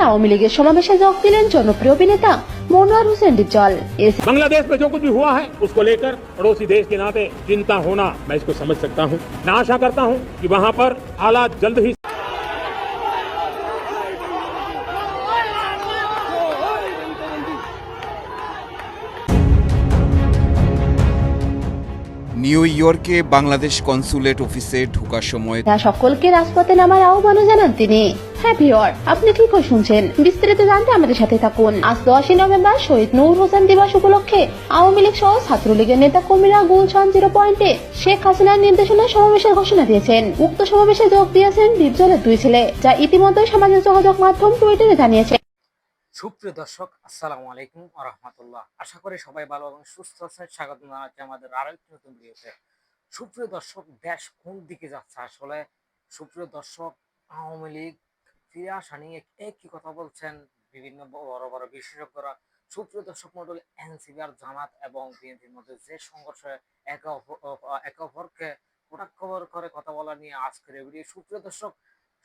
জেলায় আওয়ামী লীগের সমাবেশে যোগ দিলেন জনপ্রিয় অভিনেতা মনোয়ার হোসেন ডিপজল এস बांग्लादेश में जो कुछ भी हुआ है उसको लेकर पड़ोसी देश के नाते चिंता होना मैं इसको समझ सकता हूं मैं आशा करता हूं कि वहां पर हालात जल्द ही নিউ ইয়র্কে বাংলাদেশ কনসুলেট অফিসে ঢোকার সময় সকলকে রাজপথে নামার আহ্বানও জানান তিনি। হ্যাঁ ভিওর আপনি ঠিকই শুনছেন। বিস্তারিত জানতে আমাদের সাথে থাকুন। আজ দশই নভেম্বর শহীদ নূর হোসেন দিবস উপলক্ষে আওয়ামী লীগ সহ ছাত্রলীগের নেতা কর্মীরা গুলশান জিরো পয়েন্টে শেখ হাসিনার নির্দেশনায় সমাবেশের ঘোষণা দিয়েছেন। উক্ত সমাবেশে যোগ দিয়েছেন ডিপজলের দুই ছেলে, যা ইতিমধ্যে সামাজিক যোগাযোগ মাধ্যম টুইটারে জানিয়েছে। সুপ্রিয় দর্শক, আসসালামু আলাইকুম রহমতুল্লাহ। আশা করি সবাই ভালো এবং সুস্থ আছেন। স্বাগত জানাচ্ছি আমাদের আরও একটি নতুন ভিডিওতে। সুপ্রিয় দর্শক, দেশ কোন দিকে যাচ্ছে? আসলে সুপ্রিয় দর্শক, আওয়ামী লীগ ফিরে আসা নিয়ে একই কথা বলছেন বিভিন্ন বড় বড় বিশেষজ্ঞরা। সুপ্রিয় দর্শক মন্ডল এনসিবি আর জামাত এবং বিএনপির মধ্যে যে সংঘর্ষে একে অপ- অপ- একে অপরকে কটাক্ষ করে কথা বলা নিয়ে আজকের ভিডিও। সুপ্রিয় দর্শক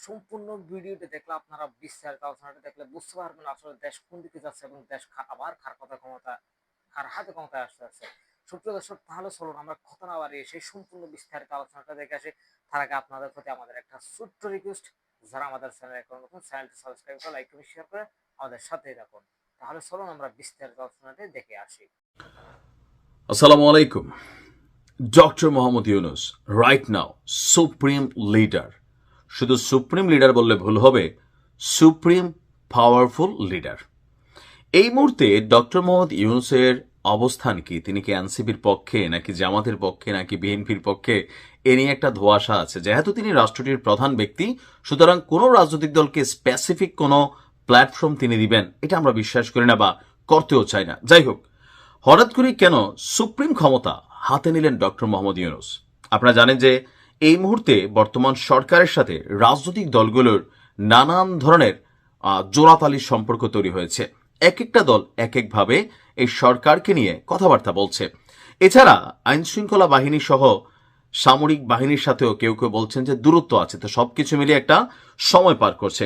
সম্পূর্ণ ভিডিওটি দেখলে আপনারা বিস্তারিত আলোচনাটা দেখলে বুঝতে পারবেন আসলে দেশ কোন দিকে যাচ্ছে এবং দেশ আবার খার কথা ক্ষমতা খার হাতে ক্ষমতায় আসতে আছে সুপ্রিয় দর্শক, তাহলে চলুন আমরা কথা না বাড়িয়ে সেই সম্পূর্ণ বিস্তারিত আলোচনাটা দেখে আসি। তার আগে আপনাদের প্রতি আমাদের একটা ছোট্ট রিকোয়েস্ট যারা আমাদের চ্যানেল এখন নতুন চ্যানেলটি সাবস্ক্রাইব করে লাইক করে শেয়ার করে আমাদের সাথেই রাখুন তাহলে চলুন আমরা বিস্তারিত আলোচনাটি দেখে আসি। আসসালামু আলাইকুম। Doctor Muhammad Yunus right now supreme leader শুধু সুপ্রিম লিডার বললে ভুল হবে, সুপ্রিম পাওয়ারফুল লিডার। এই মুহূর্তে ডক্টর মোহাম্মদ ইউনুসের অবস্থান কি? তিনি কি এনসিপির পক্ষে, নাকি জামাতের পক্ষে, নাকি বিএনপির পক্ষে? এ নিয়ে একটা ধোয়াশা আছে। যেহেতু তিনি রাষ্ট্রটির প্রধান ব্যক্তি, সুতরাং কোনো রাজনৈতিক দলকে স্পেসিফিক কোনো প্ল্যাটফর্ম তিনি দিবেন, এটা আমরা বিশ্বাস করি না বা করতেও চাই না। যাই হোক, হঠাৎ করে কেন সুপ্রিম ক্ষমতা হাতে নিলেন ডক্টর মোহাম্মদ ইউনুস? আপনারা জানেন যে এই মুহূর্তে বর্তমান সরকারের সাথে রাজনৈতিক দলগুলোর নানান ধরনের জোড়াতালির সম্পর্ক তৈরি হয়েছে। এক একটা দল এক একভাবে এই সরকারকে নিয়ে কথাবার্তা বলছে। এছাড়া আইন শৃঙ্খলা বাহিনী সহ সামরিক বাহিনীর সাথেও কেউ কেউ বলছেন যে দূরত্ব আছে। তো সবকিছু মিলিয়ে একটা সময় পার করছে।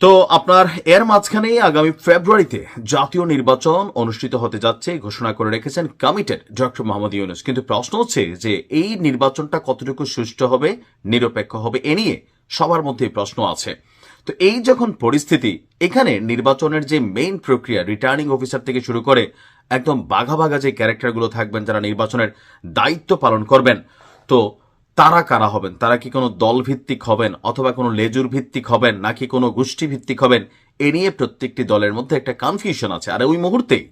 তো আপনার এর মাঝখানেই আগামী ফেব্রুয়ারিতে জাতীয় নির্বাচন অনুষ্ঠিত হতে যাচ্ছে ঘোষণা করে রেখেছেন কমিটেড ডক্টর মোহাম্মদ ইউনুস। কিন্তু প্রশ্ন হচ্ছে যে, এই নির্বাচনটা কতটুকু সুষ্ঠু হবে, নিরপেক্ষ হবে, এ নিয়ে সবার মধ্যে প্রশ্ন আছে। তো এই যখন পরিস্থিতি, এখানে নির্বাচনের যে মেইন প্রক্রিয়া রিটার্নিং অফিসার থেকে শুরু করে একদম বাঘা বাঘা যে ক্যারেক্টারগুলো থাকবেন যারা নির্বাচনের দায়িত্ব পালন করবেন, তো তারা কারা হবেন? তারা কি কোনো দল ভিত্তিক হবেন অথবা কোনো লেজুর ভিত্তিক হবেন নাকি কোনো গোষ্ঠী ভিত্তিক হবেন? এ নিয়ে প্রত্যেকটি দলের মধ্যে একটা কনফিউশন আছে। আর ওই মুহূর্তেই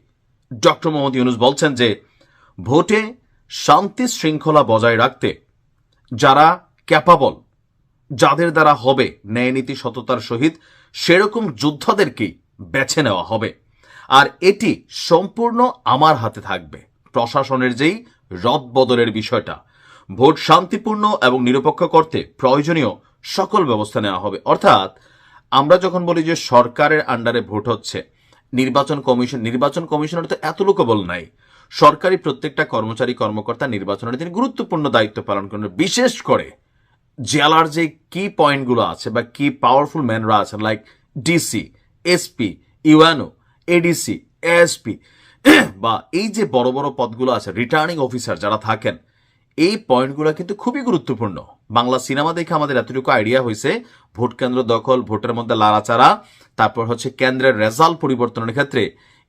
ডক্টর মোহাম্মদ ইউনুস বলছেন যে, ভোটে শান্তি শৃঙ্খলা বজায় রাখতে যারা ক্যাপাবল যাদের দ্বারা হবে ন্যায়নীতি সততার সহিত, সেরকম যোদ্ধাদেরকেই বেছে নেওয়া হবে। আর এটি সম্পূর্ণ আমার হাতে থাকবে। প্রশাসনের যেই রদবদলের বিষয়টা ভোট শান্তিপূর্ণ এবং নিরপেক্ষ করতে প্রয়োজনীয় সকল ব্যবস্থা নেওয়া হবে। অর্থাৎ, আমরা যখন বলি যে সরকারের আন্ডারে ভোট হচ্ছে, নির্বাচন কমিশন, নির্বাচন কমিশনের তো এত লোকবল নাই। সরকারি প্রত্যেকটা কর্মচারী, কর্মকর্তা নির্বাচনের তিনি গুরুত্বপূর্ণ দায়িত্ব পালন করেন। বিশেষ করে জেলার যে কি পয়েন্টগুলো আছে বা কি পাওয়ারফুল ম্যানরা আছেন like DC SP UNO ADC ASP বা এই যে বড় বড় পদগুলো আছে রিটার্নিং অফিসার যারা থাকেন এই পয়েন্টগুলো কিন্তু খুবই গুরুত্বপূর্ণ। বাংলা সিনেমা দেখে আমাদের এতটুকু আইডিয়া হয়েছে, ভোট কেন্দ্র দখল, ভোটের মধ্যে লাড়াচাড়া, তারপর হচ্ছে কেন্দ্রের রেজাল্ট পরিবর্তনের ক্ষেত্রে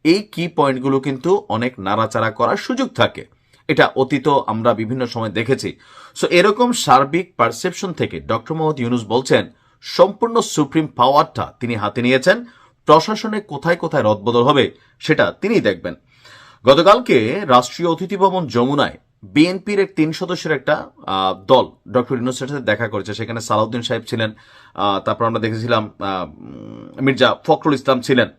এই কি পয়েন্টগুলো কিন্তু অনেক নাড়াচাড়া করার সুযোগ থাকে। এটা অতীত আমরা বিভিন্ন সময় দেখেছি। সো এরকম সার্বিক পারসেপশন থেকে ডক্টর মোহাম্মদ ইউনুস বলছেন, সম্পূর্ণ সুপ্রিম পাওয়ারটা তিনি হাতে নিয়েছেন, প্রশাসনে কোথায় কোথায় রদবদল হবে সেটা তিনিই দেখবেন। গতকালকে রাষ্ট্রীয় অতিথি ভবন যমুনায় বিএনপির এক তিন সদস্যের একটা দল ডক্টর ইউনুসের সাথে দেখা করেছে। সেখানে সালাউদ্দিন সাহেব ছিলেন তারপর আমরা দেখেছিলাম মির্জা ফখরুল ইসলাম ছিলেন।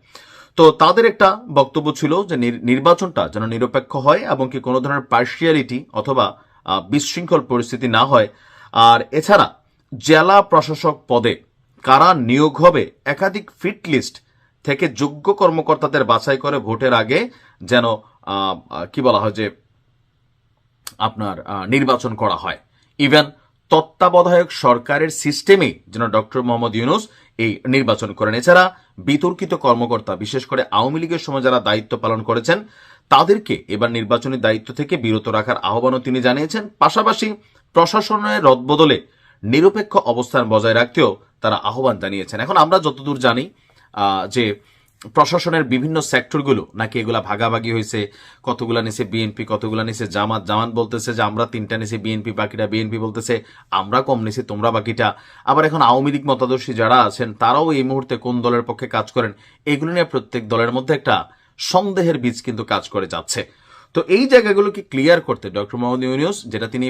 তো তাদের একটা বক্তব্য ছিল যে নির- নির্বাচনটা যেন নিরপেক্ষ হয় এবং কি কোনো ধরনের পার্সিয়ালিটি অথবা বিশৃঙ্খল পরিস্থিতি না হয়। আর এছাড়া জেলা প্রশাসক পদে কারা নিয়োগ হবে একাধিক ফিট লিস্ট থেকে যোগ্য কর্মকর্তাদের বাছাই করে ভোটের আগে যেন কি বলা হয় যে আপনার নির্বাচন করা হয়। ইভেন তত্ত্বাবধায়ক সরকারের সিস্টেমে যেন ডক্টর মোহাম্মদ ইউনুস এই নির্বাচন করেন। এছাড়া বিতর্কিত কর্মকর্তা, বিশেষ করে আওয়ামী লীগের সময় যারা দায়িত্ব পালন করেছেন, তাদেরকে এবার নির্বাচনী দায়িত্ব থেকে বিরত রাখার আহ্বানও তিনি জানিয়েছেন। পাশাপাশি প্রশাসনের রদবদলে নিরপেক্ষ অবস্থান বজায় রাখতেও তারা আহ্বান জানিয়েছেন। এখন আমরা যতদূর জানি যে প্রশাসনের বিভিন্ন সেক্টরগুলো নাকি এগুলা ভাগাভাগি হয়েছে, কতগুলা নিছে বিএনপি কতগুলা নিছে জামাত। জামাত বলতেছে যে, আমরা তিনটা নিছি বিএনপি বাকিটা বিএনপি বলতেছে, আমরা কম নিছি, তোমরা বাকিটা। আবার এখন আওয়ামী লীগ মতাদর্শী যারা আছেন, তারাও এই মুহূর্তে কোন দলের পক্ষে কাজ করেন, এগুলো নিয়ে প্রত্যেক দলের মধ্যে একটা সন্দেহের বীজ কিন্তু কাজ করে যাচ্ছে। তো এই জায়গাগুলোকে ক্লিয়ার করতে ডক্টর মোহাম্মদ ইউনিউস, যেটা তিনি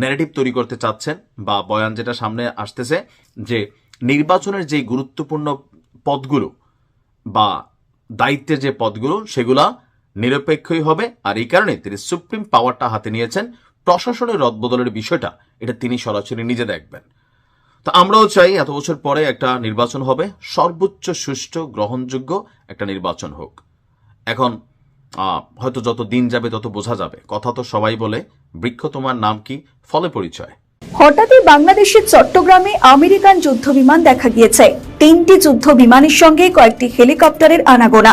ন্যারেটিভ তৈরি করতে চাচ্ছেন বা বয়ান যেটা সামনে আসতেছে, যে নির্বাচনের যে গুরুত্বপূর্ণ পদগুলো বা দায়িত্বের যে পদগুলো সেগুলা নিরপেক্ষই হবে, আর এই কারণে তিনি সুপ্রিম পাওয়ারটা হাতে নিয়েছেন। প্রশাসনের রদবদলের বিষয়টা, এটা তিনি সরাসরি নিজে দেখবেন। তো আমরাও চাই এত বছর পরে একটা নির্বাচন হবে, সর্বোচ্চ সুষ্ঠু, গ্রহণযোগ্য একটা নির্বাচন হোক। এখন হয়তো যত দিন যাবে তত বোঝা যাবে। কথা তো সবাই বলে, বৃক্ষ তোমার নাম কি? ফলে পরিচয়। হঠাৎই বাংলাদেশের চট্টগ্রামে আমেরিকান যুদ্ধ বিমান দেখা গিয়েছে। তিনটি যুদ্ধ বিমানের সঙ্গে কয়েকটি হেলিকপ্টারের আনাগোনা।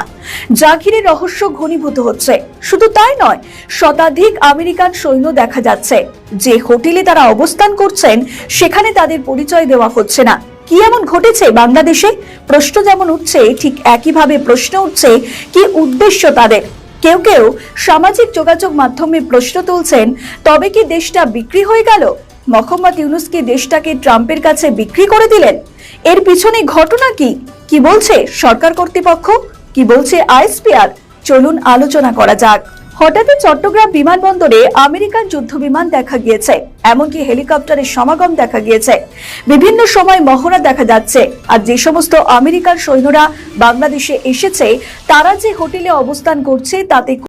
যা ঘিরে রহস্য ঘনীভূত হচ্ছে। শুধু তাই নয়, শতাধিক আমেরিকান সৈন্য দেখা যাচ্ছে। যে হোটেলে তারা অবস্থান করছেন, সেখানে তাদের পরিচয় দেওয়া হচ্ছে না। কি এমন ঘটেছে বাংলাদেশে? প্রশ্ন যেমন উঠছে, ঠিক একইভাবে প্রশ্ন উঠছে, কি উদ্দেশ্য তাদের? কেউ কেউ সামাজিক যোগাযোগ মাধ্যমে প্রশ্ন তুলছেন, তবে কি দেশটা বিক্রি হয়ে গেল? মোহাম্মদ ইউনুস কি দেশটাকে ট্রাম্পের কাছে বিক্রি করে দিলেন। এর পিছনে ঘটনা কি? কি বলছে সরকার কর্তৃপক্ষ? কি বলছে আইএসপিআর? চলুন আলোচনা করা যাক। হঠাৎই চট্টগ্রাম বিমানবন্দরে আমেরিকান যুদ্ধ বিমান দেখা গিয়েছে, এমনকি হেলিকপ্টারের সমাগম দেখা গিয়েছে। বিভিন্ন সময় মহড়া দেখা যাচ্ছে, আর যে সমস্ত আমেরিকান সৈন্যরা বাংলাদেশে এসেছে, তারা যে হোটেলে অবস্থান করছে, তাতে